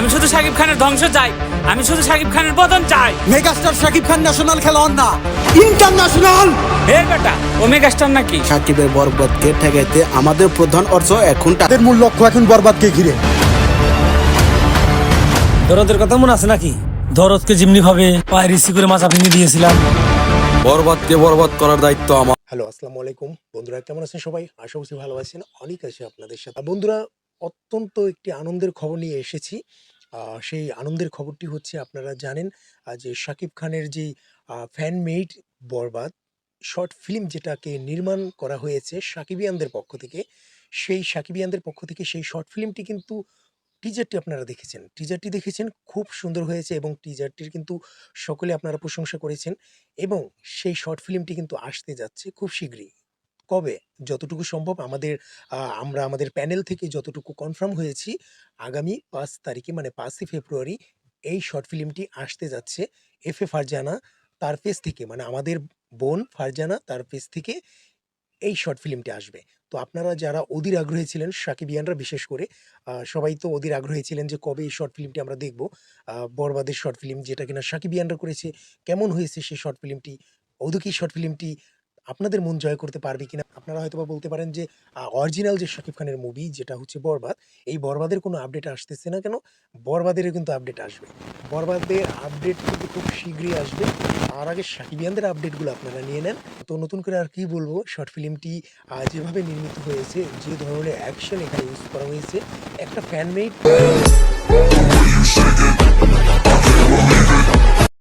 আমি শুধু সাকিব খানের ধ্বংস চাই। আমি শুধু সাকিব খানের পতন চাই। মেগাস্টার শাকিব খান ন্যাশনাল খেলোয়াড় না ইন্টারন্যাশনাল! এর বেটা ও মেগাস্টার নাকি? সাকিবের বরবাদকে ঠেকাইতে আমাদের প্রধান অর্থ এখন তাদের মূল লক্ষ্য এখন বরবাদকে ঘিরে। দরদের কথা মনে আছে নাকি? দরদকে যেমনি ভাবে পায়ে রিসি করে মাথা ভেঙে দিয়েছিলাম। বরবাদকে বরবাদ করার দায়িত্ব আমার। হ্যালো আসসালামু আলাইকুম। বন্ধুরা কেমন আছেন সবাই? আশা করছি ভালো আছেন। অনেক আছে আপনাদের সাথে। বন্ধুরা অত্যন্ত একটি আনন্দের খবর নিয়ে এসেছি। সেই আনন্দের খবরটি হচ্ছে আপনারা জানেন যে শাকিব খানের যে ফ্যানমেড বরবাদ শর্ট ফিল্ম যেটাকে নির্মাণ করা হয়েছে সাকিবিয়ানদের পক্ষ থেকে, সেই সাকিবিয়ানদের পক্ষ থেকে সেই শর্ট ফিল্মটি কিন্তু টিজারটি আপনারা দেখেছেন। টিজারটি দেখেছেন, খুব সুন্দর হয়েছে এবং টিজারটির কিন্তু সকলে আপনারা প্রশংসা করেছেন এবং সেই শর্ট ফিল্মটি কিন্তু আসতে যাচ্ছে খুব শীঘ্রই। কবে? যতটুকু সম্ভব আমাদের আমরা আমাদের প্যানেল থেকে যতটুকু কনফার্ম হয়েছি, আগামী পাঁচ তারিখে মানে পাঁচই ফেব্রুয়ারি এই শর্ট ফিল্মটি আসতে যাচ্ছে এফ এ ফারজানা তার পেজ থেকে মানে আমাদের বোন ফারজানা তার পেজ থেকে এই শর্ট ফিল্মটি আসবে। তো আপনারা যারা অধীর আগ্রহী ছিলেন সাকিবিয়ানরা বিশেষ করে সবাই তো অধীর আগ্রহী ছিলেন যে কবে এই শর্ট ফিল্মটি আমরা দেখব বরবাদের শর্ট ফিল্ম যেটা কিনা সাকিবিয়ানরা করেছে, কেমন হয়েছে সেই শর্ট ফিল্মটি অদুকি শর্ট ফিল্মটি আপনাদের মন জয় করতে পারবে কিনা? আপনারা হয়তো বলতে পারেন যে অরিজিনাল যে শাকিব খানের মুভি যেটা হচ্ছে বরবাদ, এই বরবাদের কোনো আপডেট আসতেছে না কেন? বরবাদেরও কিন্তু আপডেট আসবে। বরবাদের আপডেট কিন্তু খুব শীঘ্রই আসবে। আর আগে সাকিবিয়ানদের আপডেটগুলো আপনারা নিয়ে নেন। তো নতুন করে আর কি বলব শর্ট ফিল্মটি যেভাবে নির্মিত হয়েছে, যে ধরনের অ্যাকশন এখানে ইউজ করা হয়েছে, একটা ফ্যানমেড